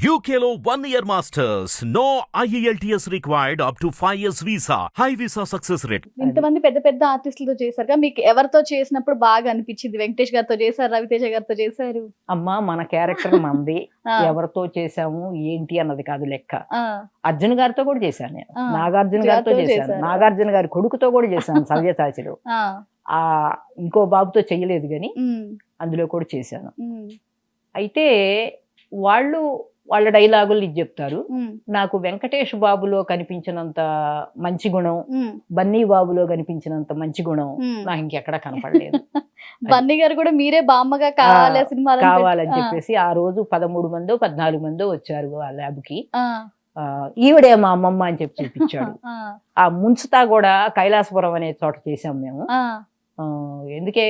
One year masters. No E IELTS required up to 5 years visa. High visa success rate. ఇంతమంది పెద్ద పెద్ద ఆర్టిస్టులతో చేశారుగా మీకు ఎవరితో చేసినప్పుడు బాగా అనిపించింది? వెంకటేష్ గారితో చేశారు రవితేజ గారితో చేశారు? అమ్మా మన క్యారెక్టర్ మంది. ఎవరితో చేసాము ఏంటి అన్నది కాదు లెక్క. అర్జున్ గారితో కూడా చేశాను నేను. నాగార్జున గారితో చేశాను. చేశారు. నాగార్జున గారి కొడుకుతో కూడా చేశాను సవ్యతాచిలో ఆ, ఆ ఇంకో బాబుతో చెయ్యలేదు కానీ అందులో కూడా చేశాను. అయితే వాళ్ళు వాళ్ళ డైలాగులు ఇది చెప్తారు. నాకు వెంకటేష్ బాబులో కనిపించినంత మంచి గుణం బన్నీ బాబులో కనిపించినంత మంచి గుణం. నాకు ఇంకెక్కడ కనపడలేదు. బన్నీ గారు కూడా మీరే బామ్మగా కావాలి సినిమా కావాలని చెప్పేసి ఆ రోజు పదమూడు మందో పద్నాలుగు మందో వచ్చారు ఆ ల్యాబ్కి ఈవిడే మా అమ్మమ్మ అని చెప్పి చూపించాడు. ఆ, ముంచుతా కూడా కైలాసపురం అనే చోట చేసాం మేము. ఎందుకే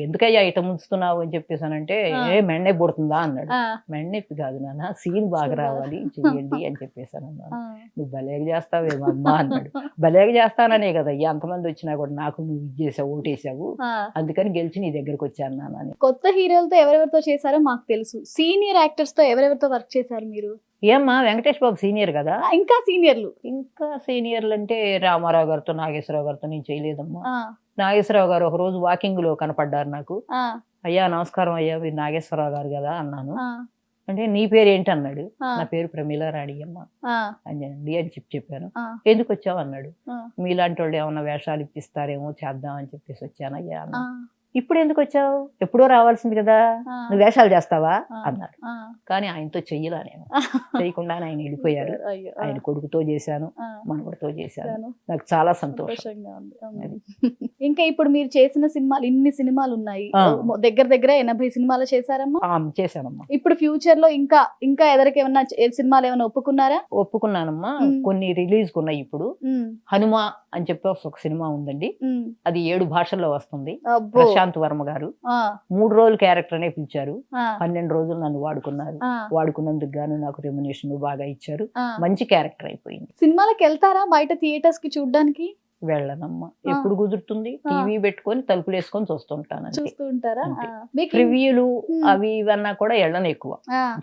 ఎందుకయ్యా ఇట ముంచుతున్నావు అని చెప్పేసానంటే. ఏ మెండే పుడుతుందా అన్నాడు. మెండెప్పి కాదు నాన్న సీన్ బాగా. రావాలి చెయ్యండి అని చెప్పేసాను అన్నాను. నువ్వు భలేగా చేస్తావేమో అమ్మా అన్నాడు. భలేగా చేస్తాననే కదా ఎంతమంది వచ్చినా కూడా నాకు నువ్వు ఇది చేసావు ఓటేసావు. అందుకని గెలిచి నీ దగ్గరకు వచ్చాను నాన్న కొత్త హీరోలతో ఎవరెవరితో చేశారో మాకు తెలుసు. సీనియర్ యాక్టర్స్తో ఎవరెవరితో వర్క్ చేశారు మీరు? ఏమ్మా వెంకటేష్ బాబు సీనియర్ కదా? ఇంకా సీనియర్లు. ఇంకా సీనియర్లు అంటే రామారావు గారితో నాగేశ్వరరావు గారితో నేను చేయలేదమ్మా. నాగేశ్వరరావు గారు ఒక రోజు వాకింగ్లో కనపడ్డారు నాకు. అయ్యా నమస్కారం అయ్యా మీరు నాగేశ్వరరావు గారు కదా అన్నాను. అంటే నీ పేరు ఏంటి అన్నాడు నా పేరు ప్రమీల రాణి అమ్మ అండి అని చెప్పి చెప్పాను. ఎందుకు వచ్చావు అన్నాడు. మీలాంటి వాళ్ళు ఏమన్నా వేషాలు ఇప్పిస్తారేమో చేద్దాం అని చెప్పేసి వచ్చానయ్యా ఆ, అన్నా ఇప్పుడు ఎందుకు వచ్చావు ఎప్పుడో రావాల్సింది కదా. నువ్వు వేషాలు చేస్తావా. అన్నాడు. కానీ ఆయనతో చెయ్యలా నేను. చేయకుండానే ఆయన వెళ్ళిపోయారు ఆయన కొడుకుతో చేశాను మనవడితో చేశాను. నాకు చాలా సంతోషం. సంతోషంగా ఉంది. ఇంకా ఇప్పుడు మీరు చేసిన సినిమాలు ఇన్ని సినిమాలు ఉన్నాయి దగ్గర దగ్గర ఎనభై సినిమాలు చేశారమ్మా? చేశానమ్మా. ఇప్పుడు ఫ్యూచర్లో ఇంకా ఇంకా ఎదరికి ఏమన్నా చే- సినిమాలు ఏమైనా ఒప్పుకున్నారా? ఒప్పుకున్నానమ్మా. కొన్ని రిలీజ్ ఉన్నాయి ఇప్పుడు హనుమ అని చెప్పి ఒక సినిమా ఉందండి. అది ఏడు భాషల్లో వస్తుంది. ప్రశాంత్ వర్మ గారు మూడు రోజులు క్యారెక్టర్ అనే పిలిచారు పన్నెండు రోజులు నన్ను వాడుకున్నారు. వాడుకున్నందుకు గాను నాకు రెమ్యునేషన్ బాగా ఇచ్చారు. మంచి క్యారెక్టర్ అయిపోయింది. సినిమాలకు వెళ్తారా? బయట థియేటర్స్కి చూడడానికి? వెళ్ళనమ్మా. ఎప్పుడు కుదురుతుంది. టీవీ పెట్టుకొని తలుపులు వేసుకొని చూస్తుంటాను రివ్యూలు. అవి ఇవన్నా కూడా వెళ్ళను ఎక్కువ.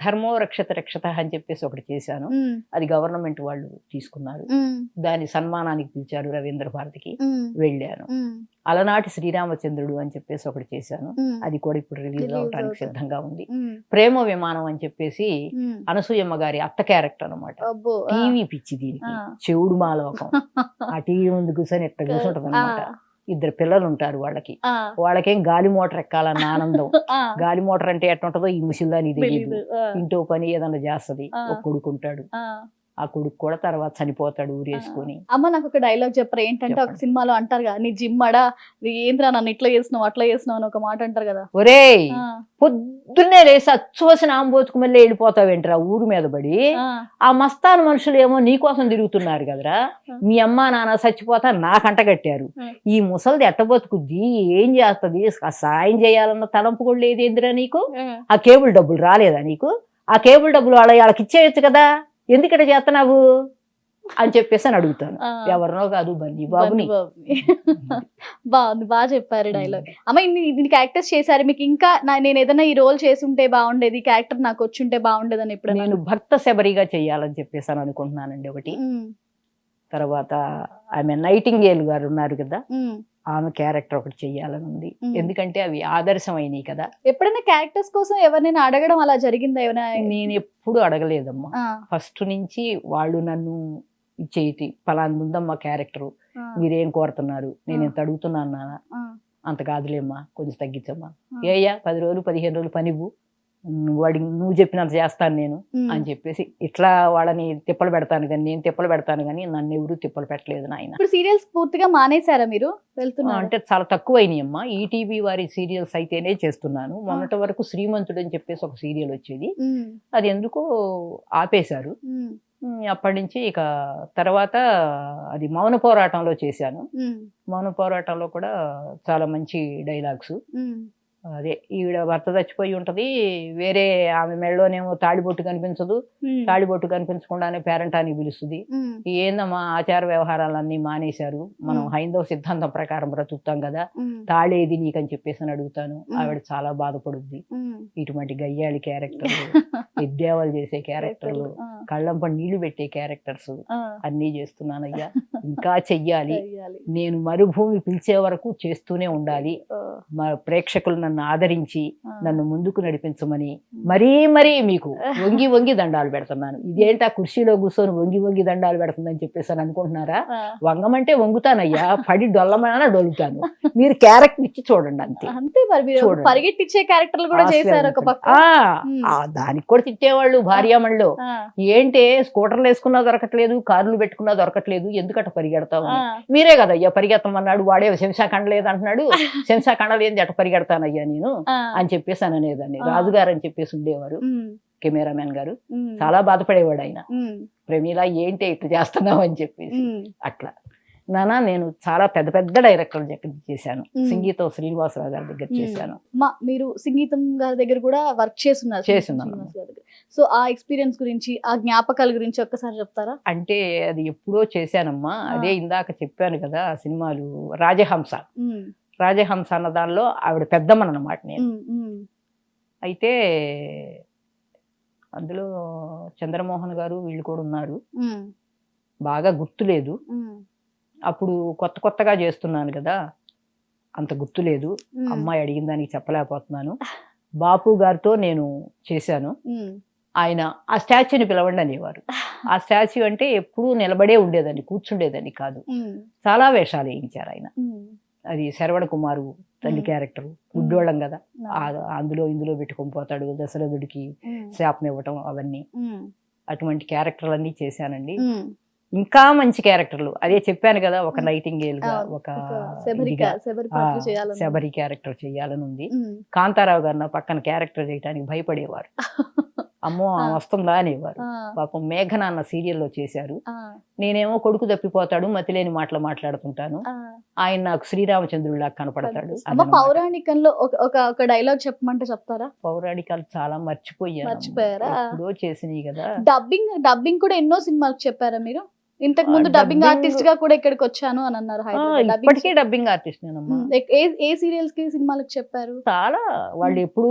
ధర్మో రక్షత రక్షత అని చెప్పేసి ఒకటి చేశాను. అది గవర్నమెంట్ వాళ్ళు తీసుకున్నారు. దాని సన్మానానికి పిలిచారు రవీంద్ర భారతికి. వెళ్ళాను. అలనాటి శ్రీరామచంద్రుడు అని చెప్పేసి ఒకటి చేశాను. అది కూడా ఇప్పుడు రిలీజ్ అవడానికి. సిద్ధంగా ఉంది. ప్రేమ విమానం అని చెప్పేసి. అనసూయమ్మ గారి అత్త క్యారెక్టర్ అనమాట. టీవీ పిచ్చి దీనికి. చెవుడు మాలోకం. ఆ టీవీ ముందు కూర్చొని ఎట్లా కూర్చుంటది అనమాట ఇద్దరు పిల్లలు ఉంటారు వాళ్ళకి. వాళ్ళకేం గాలి మోటార్ ఎక్కాలన్న ఆనందం. గాలి మోటార్ అంటే ఎట్లా ఉంటుందో ఈ ముసిల్దా నీ తెలియదు ఇంటో పని ఏదన్నా చేస్తది. ఒక కొడుకు ఉంటాడు. ఆ. కొడుకు కూడా తర్వాత చనిపోతాడు ఊరేసుకొని. అమ్మ నాకు ఒక డైలాగ్ చెప్పరా? ఏంటంటే ఒక. సినిమాలో అంటారు కదా నీ జిమ్ అడా నీ ఏంద్రా నన్ను ఇట్లా చేస్తున్నావు అట్లా చేస్తున్నావు అని ఒక మాట అంటారు కదా. ఒరేయ్ ఆ, పొద్దున్నే లేసి అచ్చోసిన ఆంబోతుకు మళ్ళీ వెళ్ళిపోతావేంట్రా ఊరు మీద పడి? ఆ, మస్తాన్ మనుషులు ఏమో నీకోసం తిరుగుతున్నారు కదరా? మీ అమ్మ నాన్న చచ్చిపోతా నాకంట కట్టారు. ఈ ముసలిది ఎట్ట బతుకుద్ది? ఏం చేస్తుంది? ఆ సాయం చేయాలన్న తలంపు కూడా లేదు ఏందిరా నీకు? ఆ, ఆ కేబుల్ డబ్బులు రాలేదా నీకు? ఆ కేబుల్ డబ్బులు వాళ్ళ వాళ్ళకి ఇచ్చేయచ్చు కదా? ఎందుకట చేస్తున్నావు అని చెప్పేసి అని అడుగుతాను. ఎవరినో కాదు బన్నీ బాబుని. బాగుంది బాగా చెప్పారు డైలాగ్ అమ్మ ఇన్ని క్యారెక్టర్స్ చేశారు. మీకు ఇంకా నేను ఏదైనా ఈ రోల్ చేసుంటే బాగుండేది క్యారెక్టర్ నాకు వచ్చుంటే బాగుండేదని ఇప్పుడు నేను భక్త శబరిగా చెయ్యాలని చెప్పేసి అని అనుకుంటున్నానండి ఒకటి. తర్వాత ఆమె నైటింగేల్ గారు ఉన్నారు కదా. ఆమె క్యారెక్టర్ ఒకటి చెయ్యాలని ఉంది. ఎందుకంటే అవి ఆదర్శమైనవి కదా. ఎప్పుడైనా క్యారెక్టర్స్ కోసం ఎవరినైనా అడగడం అలా జరిగిందా ఏమైనా? నేను ఎప్పుడు అడగలేదమ్మా. ఫస్ట్ నుంచి వాళ్ళు నన్ను ఇచ్చేటి పలాంది ఉందమ్మా క్యారెక్టర్. మీరేం కోరుతున్నారు? నేను. ఇంత అడుగుతున్నాను నాన్న? అంత కాదులేమ్మా కొంచెం తగ్గించమ్మా. ఏయ్యా పది రోజులు పదిహేను రోజులు పనివ్వు. నువ్వు వాడి నువ్వు చెప్పినంత చేస్తాను నేను అని చెప్పేసి ఇట్లా వాళ్ళని తిప్పలు పెడతాను కానీ నేను తిప్పలు పెడతాను కానీ నన్ను ఎవరు తిప్పలు పెట్టలేదు నాయన. ఇప్పుడు సీరియల్స్ పూర్తిగా మానేశారా మీరు? వెళ్తున్నారు. అంటే చాలా తక్కువ అయినాయమ్మా ఈటీవీ వారి సీరియల్స్ అయితేనే చేస్తున్నాను. మొన్నటి వరకు శ్రీమంతుడు అని చెప్పేసి ఒక సీరియల్ వచ్చేది. అది ఎందుకో ఆపేశారు. అప్పటి నుంచి ఇక తర్వాత అది మౌన పోరాటంలో చేశాను. మౌన పోరాటంలో కూడా చాలా మంచి డైలాగ్స్ అదే ఈవిడ భర్త చచ్చిపోయి ఉంటది వేరే ఆమె మెడలోనేమో తాడిబొట్టు కనిపించదు. తాడిబొట్టు కనిపించకుండానే పేరంటానికి పిలుస్తుంది. ఉమ్, ఏందమ్మా ఆచార వ్యవహారాలన్నీ మానేశారు. మనం. హైందవ సిద్ధాంతం ప్రకారం బ్రతుకుతాం కదా తాళేది నీకని చెప్పేసి అని అడుగుతాను. ఆవిడ చాలా బాధపడుద్ది. ఇటువంటి గయ్యాళి క్యారెక్టర్లు విద్యావాలు చేసే క్యారెక్టర్లు. కళ్ళంప నీళ్ళు పెట్టే క్యారెక్టర్స్ అన్నీ చేస్తున్నానయ్యా. ఇంకా చెయ్యాలి. నేను మరుభూమి పిలిచే వరకు చేస్తూనే ఉండాలి. మా ప్రేక్షకులు నన్ను ఆదరించి. నన్ను ముందుకు నడిపించమని మరీ మరీ మీకు వంగి వంగి దండాలు పెడుతున్నాను. ఇదేంటా కుర్చీలో కూర్చొని వంగి వంగి దండాలు పెడుతుందని చెప్పేసి అని అనుకుంటున్నారా? వంగమంటే వంగుతానయ్యా. పడి డొల్లమన్నా డొలుతాను మీరు క్యారెక్టర్ ఇచ్చి చూడండి అంతే. అంతే మరి. పరిగెట్టించే క్యారెక్టర్లు కూడా చేశారు ఒక పక్క. దానికి కూడా తిట్టేవాళ్ళు భార్యామణిలో. ఆ, ఏంటే స్కూటర్లు వేసుకున్నా దొరకట్లేదు కార్లు పెట్టుకున్నా దొరకట్లేదు ఎందుకట పరిగెడతావు మీరే కదయ్యా పరిగెత్తమన్నాడు వాడే శంశాఖండ లేదంటున్నాడు శంశాఖండ లేని ఎట పరిగెడతానయ్యా నేను అని చెప్పేసి అని అనేదాన్ని. రాజుగారు అని చెప్పేసి ఉండేవారు కెమెరామెన్ గారు. చాలా బాధపడేవాడు ఆయన. ప్రమీల ఏంటి ఇట్లా చేస్తున్నావు అని చెప్పేసి. అట్లా. నానా నేను చాలా పెద్ద పెద్ద డైరెక్టర్ల దగ్గర చేశాను. సంగీతం శ్రీనివాసరావు గారి దగ్గర. చేశాను. మా మీరు సంగీతం గారి దగ్గర కూడా వర్క్ చేస్తున్నారు. చేస్తున్నాను. సో ఆ ఎక్స్పీరియన్స్ గురించి ఆ జ్ఞాపకాల గురించి ఒక్కసారి చెప్తారా? అంటే అది ఎప్పుడో చేశానమ్మా. అదే ఇందాక చెప్పాను కదా సినిమాలు. రాజహంస. రాజహంస అన్న దానిలో ఆవిడ పెద్దమ్మన్ అన్నమాట నేను అయితే అందులో చంద్రమోహన్ గారు వీళ్ళు కూడా ఉన్నారు. బాగా గుర్తులేదు. అప్పుడు కొత్త కొత్తగా చేస్తున్నాను కదా. అంత గుర్తులేదు. అమ్మాయి అడిగిన దానికి చెప్పలేకపోతున్నాను. బాపు గారితో నేను చేశాను. ఆయన ఆ స్టాచ్యూని పిలవండి అనేవారు. ఆ స్టాచ్యూ అంటే ఎప్పుడూ నిలబడే ఉండేదని కూర్చుండేదని కాదు. చాలా వేషాలు వేయించారు ఆయన. అది శరవణ కుమారు తల్లి. క్యారెక్టర్. గుడ్డోళ్ళం కదా. అందులో ఇందులో పెట్టుకొని పోతాడు దశరథుడికి శాపం ఇవ్వటం అవన్నీ. అటువంటి క్యారెక్టర్లన్నీ చేశానండి. ఇంకా మంచి క్యారెక్టర్లు. అదే చెప్పాను కదా ఒక. నైటింగేల్గా. ఒక శబరి క్యారెక్టర్ చేయాలని ఉంది. కాంతారావు గారు నా పక్కన క్యారెక్టర్ చేయడానికి భయపడేవారు. అమ్మో. వస్తుందా అనేవారు. పాపం మేఘన అన్న సీరియల్లో చేశారు. నేనేమో కొడుకు తప్పిపోతాడు మతిలేని మాటలు మాట్లాడుతుంటాను. ఆయన నాకు శ్రీరామచంద్రుడిలా కనపడతాడు. పౌరాణికంలో ఒక డైలాగ్ చెప్పమంటే చెప్తారా? పౌరాణికాలు చాలా మర్చిపోయారా? ఎప్పుడో చేసినాయి కదా. డబ్బింగ్ డబ్బింగ్ కూడా ఎన్నో సినిమాలకు చెప్పారా మీరు? ఇంతకు ముందు డబ్బింగ్ ఆర్టిస్ట్గా కూడా ఇక్కడికి వచ్చాను అని అన్నారు ఇప్పటికే డబ్బింగ్ ఆర్టిస్ట్ ఏ సీరియల్స్కి సినిమాలకు చెప్పారు? చాలా. వాళ్ళు ఎప్పుడు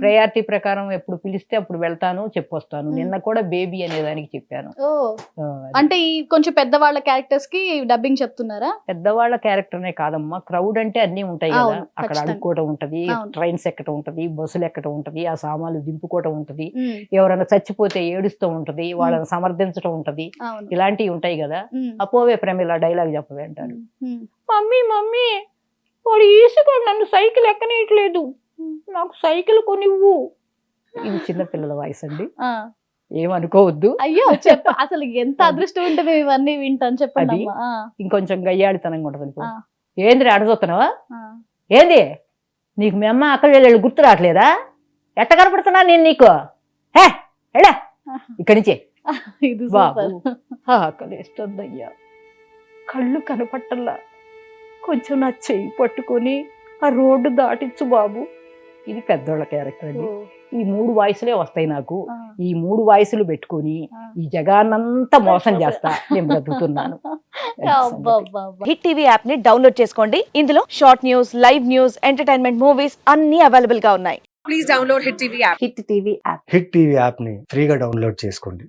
ప్రయారిటీ ప్రకారం ఎప్పుడు పిలిస్తే అప్పుడు వెళ్తాను చెప్పొస్తాను. నిన్న కూడా బేబీ అనే దానికి చెప్పాను. అంటే ఈ కొంచెం పెద్దవాళ్ళ క్యారెక్టర్స్కి డబ్బింగ్ చెప్తున్నారా? పెద్దవాళ్ళ క్యారెక్టర్నే కాదమ్మా. క్రౌడ్ అంటే అన్ని ఉంటాయి కదా. అక్కడ. అడుక్కోవటం ఉంటది. ట్రైన్స్ ఎక్కటం ఉంటది బస్సులు ఎక్కటం ఉంటది ఆ సామాన్లు దింపుకోవటం ఉంటది. ఎవరైనా చచ్చిపోతే ఏడుస్తూ ఉంటది వాళ్ళని సమర్థించడం ఉంటది. ఇలాంటివి ఉంటాయి కదా అపోవే ప్రమిళ డైలాగ్ చెప్పవే అంటారు. మమ్మీ మమ్మీ వాడు ఈసుకొని నన్ను సైకిల్ ఎక్కనీయట్లేదు. నాకు సైకిల్ కొనివ్వు. ఇది చిన్నపిల్లల వాయిస్ అండి. ఏమనుకోవద్దు. అయ్యో చెప్ప. అసలు ఎంత అదృష్టం ఉంటే మేము ఇవన్నీ వింటాను చెప్పండి ఇంకొంచెం గయ్యాడితనంగా ఉంటుంది అనుకో. ఏంది అడగొస్తున్నావా. ఏంది? నీకు మీ అమ్మ అక్కడ వెళ్ళి గుర్తు రావట్లేదా? ఎట్ట కనపడుతున్నా నేను నీకు? హే ఎడా ఇక్కడి నుంచే. ఇది బాబు. సూపర్. ఆకలిస్తుందయ్యా. కళ్ళు కనపట్టల్లా. కొంచెం నా చెయ్యి పట్టుకొని ఆ రోడ్డు దాటించు బాబు. ఇది పెద్దోళ్ళ క్యారెక్టర్ అండి. ఈ మూడు వాయిస్లే వస్తాయి నాకు. ఈ మూడు వాయిస్లు పెట్టుకొని. ఈ జగాన్నంతా మోసం చేస్తా. నేను బ్రతుకుతున్నాను. హిట్ టీవీ యాప్ని డౌన్లోడ్ చేసుకోండి. ఇందులో short news live news entertainment movies అన్ని అవైలబుల్గా ఉన్నాయి. please download Hit TV app. Hit TV app. Hit TV యాప్ని ఫ్రీగా డౌన్లోడ్ చేసుకోండి.